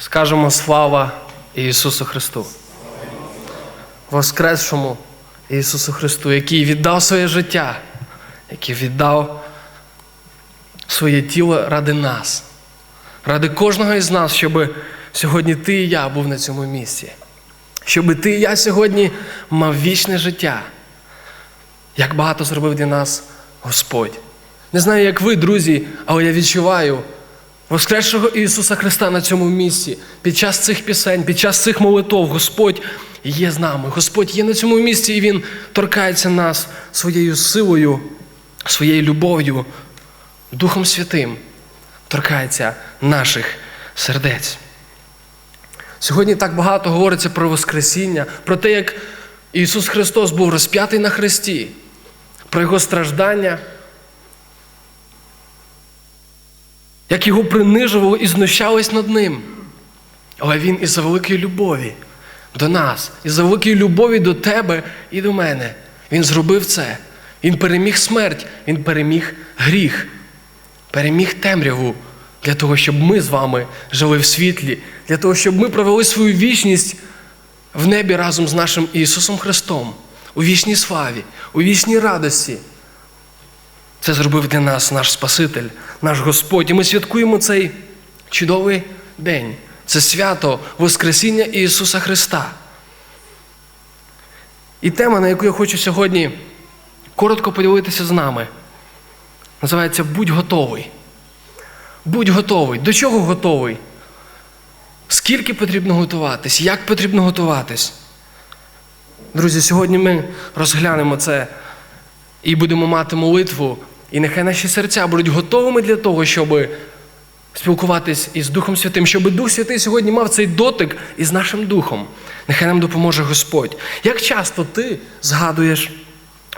Скажемо слава Ісусу Христу. Воскресшому Ісусу Христу, який віддав своє життя, який віддав своє тіло ради нас, ради кожного із нас, щоб сьогодні ти і я був на цьому місці. Щоб ти і я сьогодні мав вічне життя. Як багато зробив для нас Господь. Не знаю, як ви, друзі, але я відчуваю Воскресшого Ісуса Христа на цьому місці. Під час цих пісень, під час цих молитов Господь є з нами. Господь є на цьому місці, і Він торкається нас своєю силою, своєю любов'ю, Духом Святим, торкається наших сердець. Сьогодні так багато говориться про Воскресіння, про те, як Ісус Христос був розп'ятий на Христі, про Його страждання, як його принижували і знущались над ним. Але Він із-за великої любові до нас, із-за великої любові до тебе і до мене. Він зробив це. Він переміг смерть, Він переміг гріх, переміг темряву для того, щоб ми з вами жили в світлі, для того, щоб ми провели свою вічність в небі разом з нашим Ісусом Христом, у вічній славі, у вічній радості. Це зробив для нас наш Спаситель, наш Господь. І ми святкуємо цей чудовий день. Це свято Воскресіння Ісуса Христа. І тема, на яку я хочу сьогодні коротко поділитися з нами, називається Будь готовий. Будь готовий. До чого готовий? Скільки потрібно готуватись? Як потрібно готуватись? Друзі, сьогодні ми розглянемо це і будемо мати молитву. І нехай наші серця будуть готовими для того, щоб спілкуватись із Духом Святим, щоб Дух Святий сьогодні мав цей дотик із нашим духом. Нехай нам допоможе Господь. Як часто ти згадуєш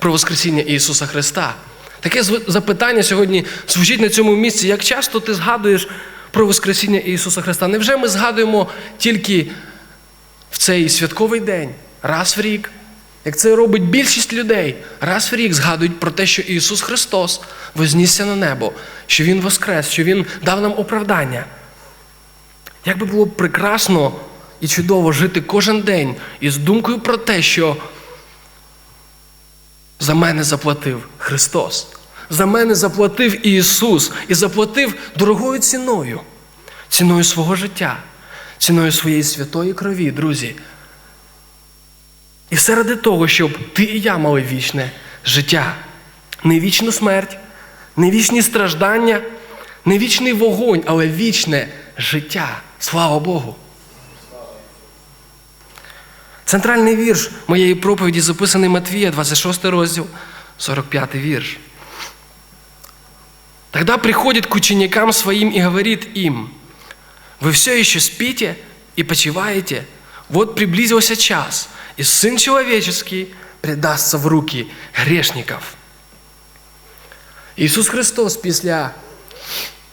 про Воскресіння Ісуса Христа? Таке запитання сьогодні звучить на цьому місці. Як часто ти згадуєш про Воскресіння Ісуса Христа? Невже ми згадуємо тільки в цей святковий день, раз в рік? Як це робить більшість людей, раз в рік згадують про те, що Ісус Христос вознісся на небо, що Він воскрес, що Він дав нам оправдання. Як би було прекрасно і чудово жити кожен день із думкою про те, що за мене заплатив Христос, за мене заплатив Ісус і заплатив дорогою ціною, ціною свого життя, ціною своєї святої крові, друзі. І все ради того, щоб ти і я мали вічне життя, не вічну смерть, не вічні страждання, не вічний вогонь, але вічне життя. Слава Богу. Центральний вірш моєї проповіді записаний Матвія, 26 розділ, 45 вірш. Тогда приходит к ученикам своим и говорит им, вы все еще спите и почиваете, вот приблизился час, и Сын Человеческий предастся в руки грешников. Ісус Христос після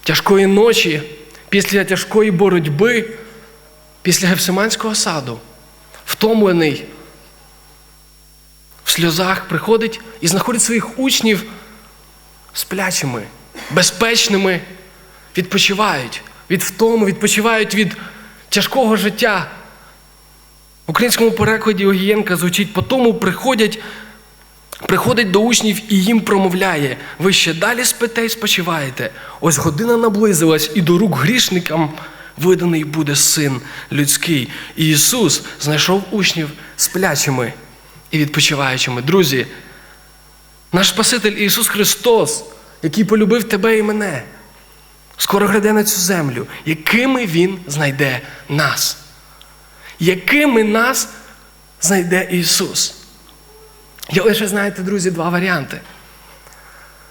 тяжкої ночі, після тяжкої боротьби, після Гефсиманського саду, втомлений, в сльозах приходить і знаходить своїх учнів сплячими, безпечними, відпочивають від втому, відпочивають від тяжкого життя. В українському перекладі Огієнка звучить по тому приходять, приходить до учнів і їм промовляє, ви ще далі спите і спочиваєте. Ось година наблизилась, і до рук грішникам виданий буде син людський. І Ісус знайшов учнів сплячими і відпочиваючими. Друзі, наш Спаситель Ісус Христос, який полюбив тебе і мене, скоро гряде на цю землю, якими Він знайде нас якими нас знайде Ісус. Я лише знаєте, друзі, два варіанти.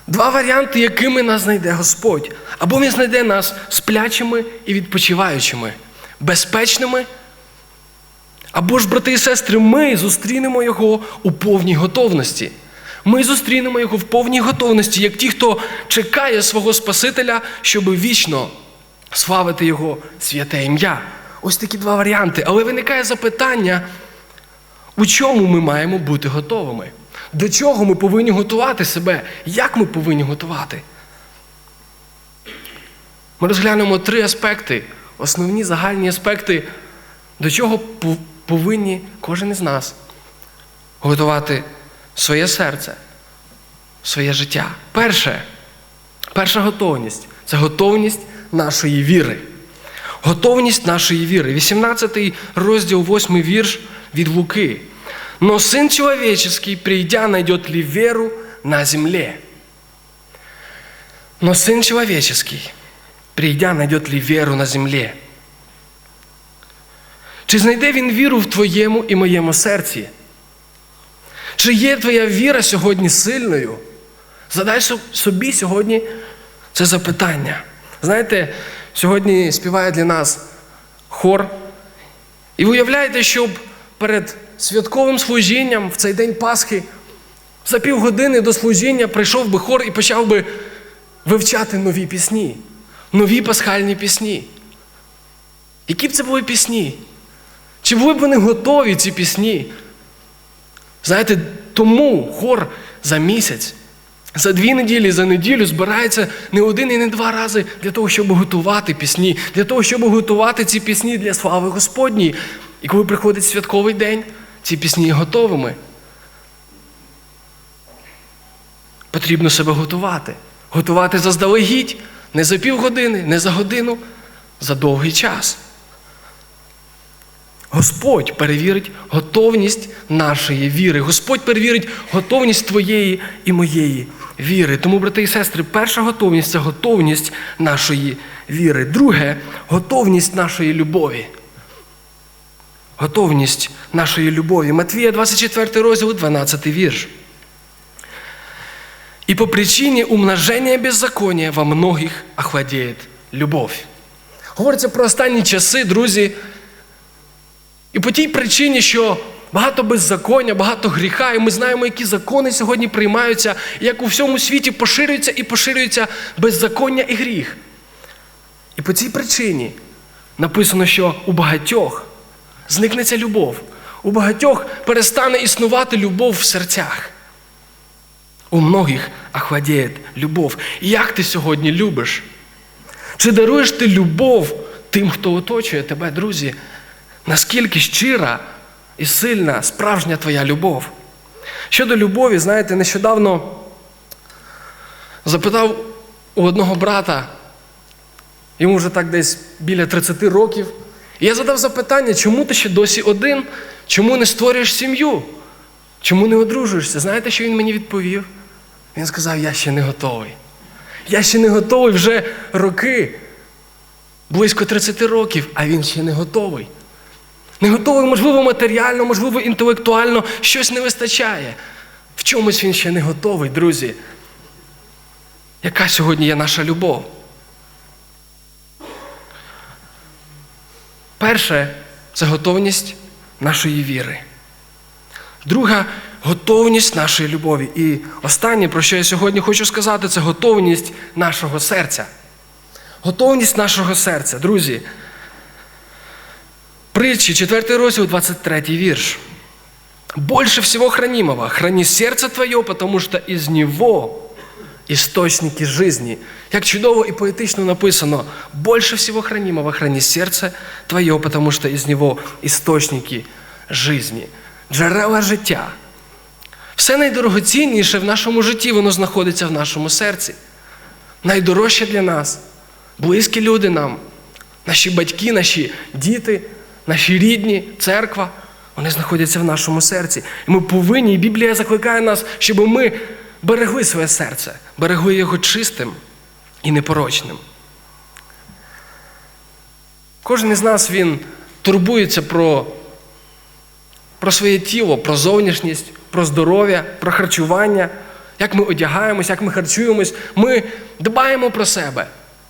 Два варіанти, якими нас знайде Господь. Або Він знайде нас сплячими і відпочиваючими, безпечними. Або ж, брати і сестри, ми зустрінемо Його у повній готовності. Ми зустрінемо Його в повній готовності, як ті, хто чекає свого Спасителя, щоб вічно славити Його святе ім'я. Ось такі два варіанти. Але виникає запитання, у чому ми маємо бути готовими? До чого ми повинні готувати себе? Як ми повинні готувати? Ми розглянемо три аспекти основні загальні аспекти, до чого пов- повинні кожен із нас готувати своє серце, своє життя. Перше, перша готовність це готовність нашої віри. Готовність нашої віри. 18 розділ, 8 вірш від Луки. Но Сын Человеческий, придя, найдет ли веру на земле? Но Сын Человеческий, придя, найдет ли веру на земле? Чи знайде він віру в твоєму і моєму серці? Чи є твоя віра сьогодні сильною? Задай собі сьогодні це запитання. Знаєте, сьогодні співає для нас хор. І уявляєте, щоб перед святковим служінням в цей день Пасхи за півгодини до служіння прийшов би хор і почав би вивчати нові пісні, нові пасхальні пісні. Які б це були пісні? Чи були б вони готові, ці пісні? Знаєте, тому хор за місяць, за дві неділі, за неділю збирається не один і не два рази для того, щоб готувати пісні, для того, щоб готувати ці пісні для слави Господній. І коли приходить святковий день, ці пісні є готовими. Потрібно себе готувати. Готувати заздалегідь, не за півгодини, не за годину, за довгий час. Господь перевірить готовність нашої віри. Господь перевірить готовність твоєї і моєї віри. Тому, брати і сестри, перша готовність це готовність нашої віри. Друге готовність нашої любові. Готовність нашої любові. Матвія, 24 розділ, 12 вірш. И по причине умножения беззакония во многих охладеет любовь. Говориться про останні часи, друзі. І по тій причині, що багато беззаконня, багато гріха, і ми знаємо, які закони сьогодні приймаються, як у всьому світі поширюється і поширюється беззаконня і гріх. І по цій причині написано, що у багатьох зникне ця любов, у багатьох перестане існувати любов в серцях. У многих охладіє любов. І як ти сьогодні любиш? Чи даруєш ти любов тим, хто оточує тебе, друзі? Наскільки щира і сильна справжня твоя любов? Щодо любові, знаєте, нещодавно запитав у одного брата, йому вже так десь біля 30 років. І я задав запитання, чому ти ще досі один? Чому не створюєш сім'ю? Чому не одружуєшся? Знаєте, що він мені відповів? Він сказав, я ще не готовий. Я ще не готовий вже роки, близько 30 років, а він ще не готовий. Не готовий, можливо, матеріально, можливо, інтелектуально, щось не вистачає. В чомусь він ще не готовий, друзі. Яка сьогодні є наша любов? Перше це готовність нашої віри. Друга готовність нашої любові. І останнє, про що я сьогодні хочу сказати, це готовність нашого серця. Готовність нашого серця, друзі. Притчи, 4 розділ, 23 вірш. Больше всего хранимого храни сердце твое, потому что из него істочники жизни. Як чудово і поетично написано, больше всего хранимого храни серце твое, потому что из него істочники жизни. Джерела життя. Все найдорогоцінніше в нашому житті, воно знаходиться в нашому серці. Найдорожче для нас, близькі люди нам, наші батьки, наші діти, наші рідні, церква, вони знаходяться в нашому серці. І ми повинні, і Біблія закликає нас, щоб ми берегли своє серце, берегли його чистим і непорочним. Кожен із нас він турбується про, про своє тіло, про зовнішність, про здоров'я, про харчування, як ми одягаємось, як ми харчуємось. Ми дбаємо про себе.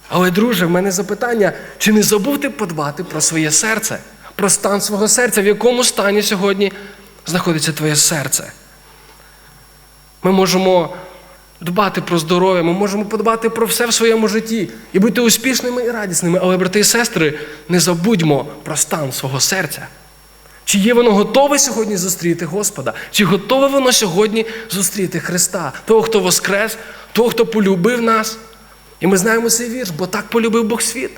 Але, друже, в мене запитання, чи не забув ти подбати про своє серце, про стан свого серця, в якому стані сьогодні знаходиться твоє серце? Ми можемо дбати про здоров'я, ми можемо подбати про все в своєму житті і бути успішними і радісними. Але, брати і сестри, не забудьмо про стан свого серця. Чи є воно готове сьогодні зустріти Господа? Чи готове воно сьогодні зустріти Христа, того, хто воскрес, того, хто полюбив нас? І ми знаємо цей вірш, бо так полюбив Бог світ,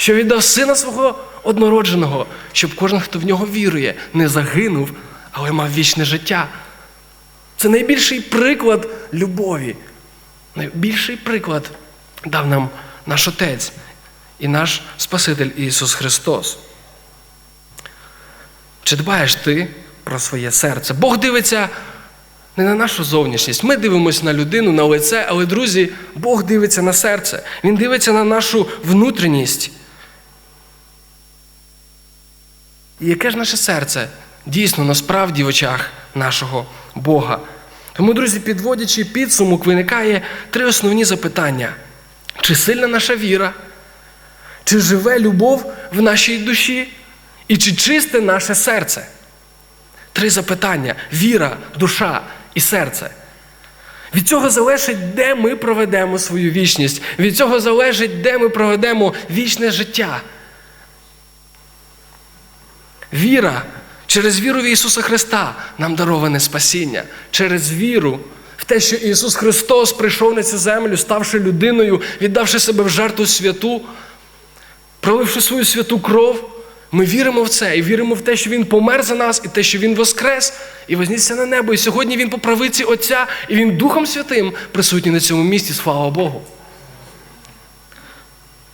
що віддав сина свого однородженого, щоб кожен, хто в нього вірує, не загинув, але мав вічне життя. Це найбільший приклад любові. Найбільший приклад дав нам наш Отець і наш Спаситель Ісус Христос. Чи дбаєш ти про своє серце? Бог дивиться не на нашу зовнішність. Ми дивимося на людину, на лице, але, друзі, Бог дивиться на серце. Він дивиться на нашу внутрішність. І яке ж наше серце дійсно насправді в очах нашого Бога? Тому, друзі, підводячи підсумок, виникає три основні запитання: чи сильна наша віра? Чи живе любов в нашій душі? І чи чисте наше серце? Три запитання: віра, душа і серце. Від цього залежить, де ми проведемо свою вічність. Від цього залежить, де ми проведемо вічне життя. Віра. Через віру в Ісуса Христа нам дароване спасіння. Через віру в те, що Ісус Христос прийшов на цю землю, ставши людиною, віддавши себе в жертву святу, проливши свою святу кров, ми віримо в це і віримо в те, що Він помер за нас, і те, що Він воскрес і вознісся на небо. І сьогодні Він по правиці Отця, і Він Духом Святим присутній на цьому місці, слава Богу.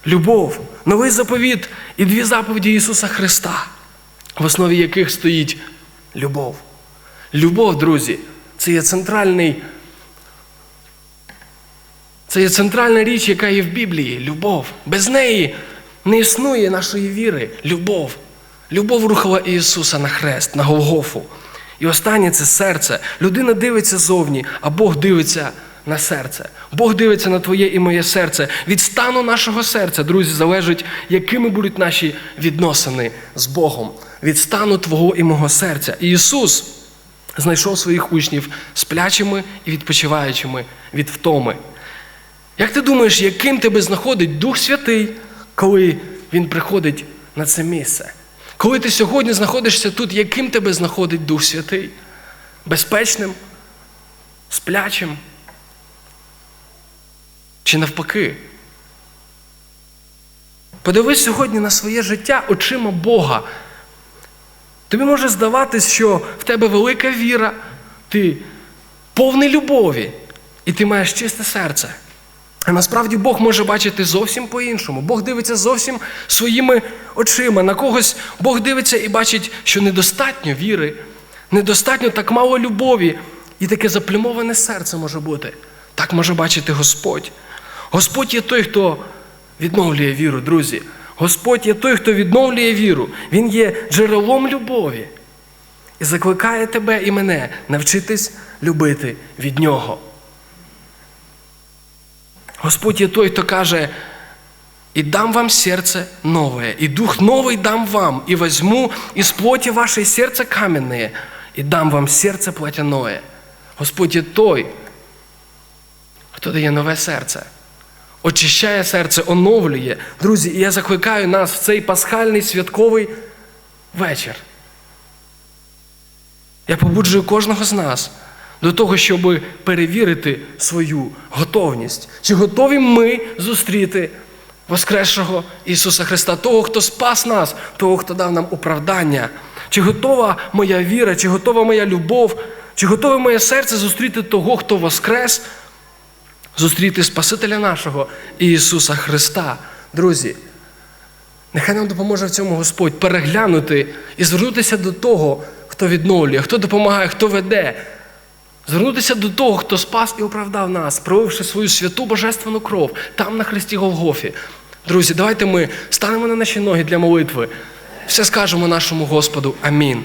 Любов, новий заповіт і дві заповіді Ісуса Христа, в основі яких стоїть любов. Любов, друзі, це є центральний. Це є центральна річ, яка є в Біблії любов. Без неї не існує нашої віри. Любов. Любов рухала Ісуса на хрест, на Голгофу. І останнє це серце. Людина дивиться зовні, а Бог дивиться на серце. Бог дивиться на твоє і моє серце. Від стану нашого серця, друзі, залежить, якими будуть наші відносини з Богом. Від стану Твого і мого серця. І Ісус знайшов своїх учнів сплячими і відпочиваючими від втоми. Як ти думаєш, яким тебе знаходить Дух Святий, коли Він приходить на це місце? Коли ти сьогодні знаходишся тут, яким тебе знаходить Дух Святий? Безпечним? Сплячим? Чи навпаки? Подивись сьогодні на своє життя очима Бога. Тобі може здаватись, що в тебе велика віра, ти повний любові, і ти маєш чисте серце. А насправді Бог може бачити зовсім по-іншому. Бог дивиться зовсім своїми очима. На когось Бог дивиться і бачить, що недостатньо віри, недостатньо так мало любові. І таке заплюмоване серце може бути. Так може бачити Господь. Господь є той, хто відновлює віру, друзі. Господь є той, хто відновлює віру. Він є джерелом любові і закликає тебе і мене навчитись любити від Нього. Господь є той, хто каже, і дам вам серце нове, і дух новий дам вам, і возьму із плоті ваше серце каменне, і дам вам серце платяное. Господь є той, хто дає нове серце, очищає серце, оновлює. Друзі, і я закликаю нас в цей пасхальний святковий вечір. Я побуджую кожного з нас до того, щоб перевірити свою готовність. Чи готові ми зустріти Воскресшого Ісуса Христа, того, хто спас нас, того, хто дав нам оправдання? Чи готова моя віра, чи готова моя любов, чи готове моє серце зустріти того, хто воскрес, зустріти Спасителя нашого Ісуса Христа? Друзі, нехай нам допоможе в цьому Господь переглянути і звернутися до того, хто відновлює, хто допомагає, хто веде. Звернутися до того, хто спас і оправдав нас, проявивши свою святу божественну кров там на Христі Голгофі. Друзі, давайте ми станемо на наші ноги для молитви. Все скажемо нашому Господу. Амінь.